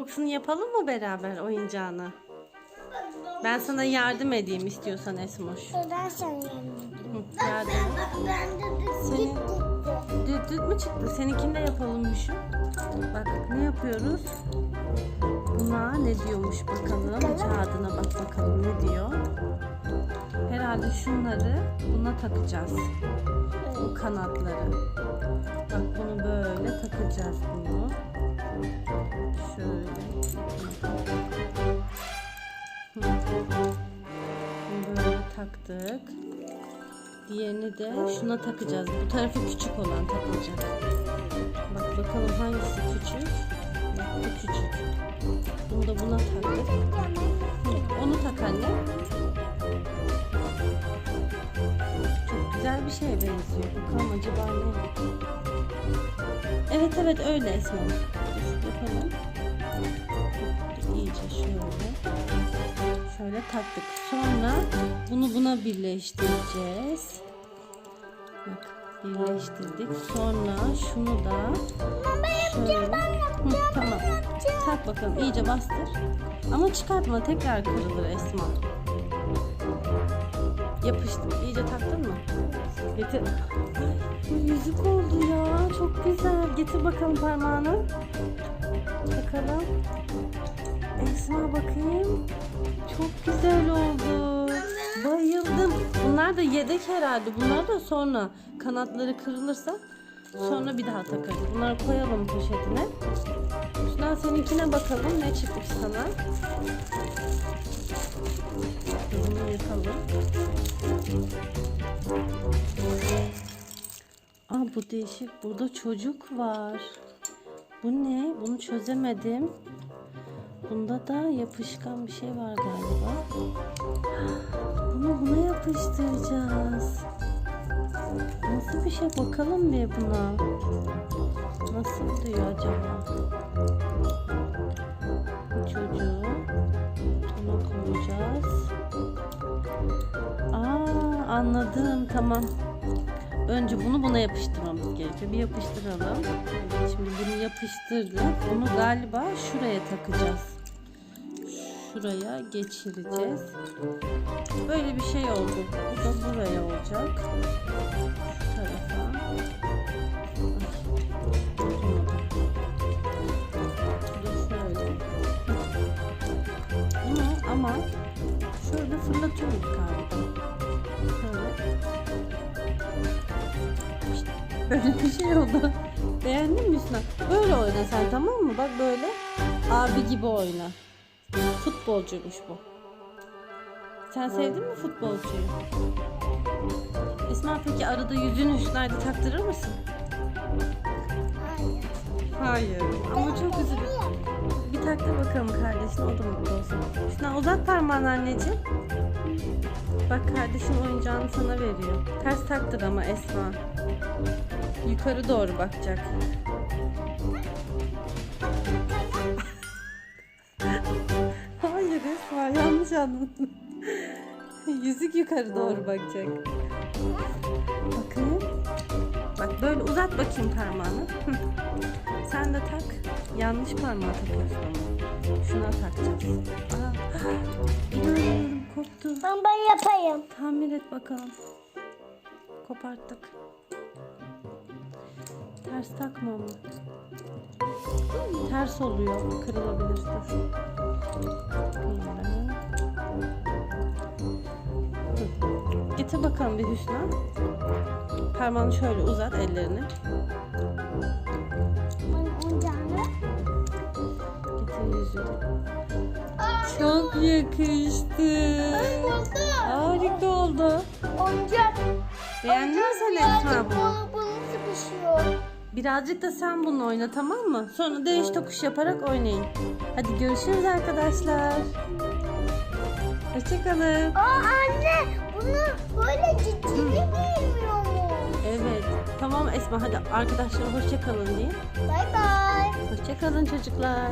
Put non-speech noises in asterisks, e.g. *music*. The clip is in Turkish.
Roblox'unu yapalım mı beraber oyuncağını? Ben sana yardım edeyim istiyorsan Esmoş. Ben sana yardım. Ben de düz Senin-. Düt düt mü çıktı? Seninkini de yapalım şu. Bak ne yapıyoruz? Buna ne diyormuş bakalım. Kağıdına bak bakalım ne diyor. Herhalde şunları buna takacağız. Bu kanatları. Bak bunu böyle takacağız bunu. Taktık. Diğerini de şuna takacağız. Bu tarafı küçük olan takılacak. Bak bakalım hangisi küçük? Bu küçük. Bunu da buna taktık. Onu tak anne. Çok güzel bir şeye benziyor. Bakalım acaba ne? Evet evet öyle Esma. Dur, Yapalım. Dur, şöyle. Şöyle taktık. Sonra bunu buna birleştireceğiz. Bak birleştirdik. Sonra şunu da şöyle. Hı, tamam. Tak bakalım. iyice bastır. Ama çıkartma. Tekrar kırılır Esma. Yapıştır. İyice taktın mı? Getir. Bu yüzük oldu ya. Çok güzel. Getir bakalım parmağını. Takalım. Esma bakayım. Çok güzel oldu. Bayıldım. Bunlar da yedek herhalde. Bunlar da sonra kanatları kırılırsa sonra bir daha takarız. Bunları koyalım poşetine. Şundan seninkine bakalım ne çıkmış sana. Bunu yıkalım. Aa bu değişik. Burada çocuk var. Bu ne? Bunu çözemedim. Bunda da yapışkan bir şey var galiba. Bunu buna yapıştıracağız. Nasıl bir şey bakalım bir buna. Nasıl diyor acaba? Çocuğu buna koyacağız. Aa anladım tamam. Önce bunu buna yapıştırmamız gerekiyor. Bir yapıştıralım. Şimdi bunu yapıştırdık. Bunu galiba şuraya takacağız. Şuraya geçireceğiz. Böyle bir şey oldu. Bu da buraya olacak. Şu tarafa. Ama şöyle fırlatıyoruz galiba. Böyle bir şey oldu. Beğendin mi Hüsna? Böyle oyna sen tamam mı? Bak böyle abi gibi oyna. Futbolcuymuş bu. Sen sevdin mi futbolcuyu? Esma peki arada yüzünü Hüsna'yla taktırır mısın? Hayır. Hayır. Ama çok üzülür. Bir taktır bakalım kardeşine o da mutlu olsun. Hüsna uzat parmağını anneciğim. Bak kardeşin oyuncağını sana veriyor. Ters taktır ama Esma. Yukarı doğru bakacak. *laughs* Hayır Esma yanlış anladın. *laughs* Yüzük yukarı doğru bakacak. Bakın. Bak böyle uzat bakayım parmağını. *laughs* Sen de tak. Yanlış parmağı takıyorsun ama. Şuna takacağız. Aa, *gasps* inanmıyorum koptu. Ben ben yapayım. Tamir et bakalım. Koparttık. Ters takma ama. Ters oluyor. Kırılabilir. Dur. Getir bakalım bir Hüsna. Parmağını şöyle uzat ellerini. Getir yüzünü. Çok yakıştı. Harika oldu. Oyuncak. Beğendin mi sen Esma? Bunu, bunu sıkışıyor. Birazcık da sen bununla oyna tamam mı? Sonra değiş tokuş yaparak oynayın. Hadi görüşürüz arkadaşlar. Hoşçakalın. Aa anne bunu böyle ciddi giymiyor mu? Evet. Tamam Esma hadi arkadaşlara hoşçakalın diyeyim. Bay bay. Hoşçakalın çocuklar.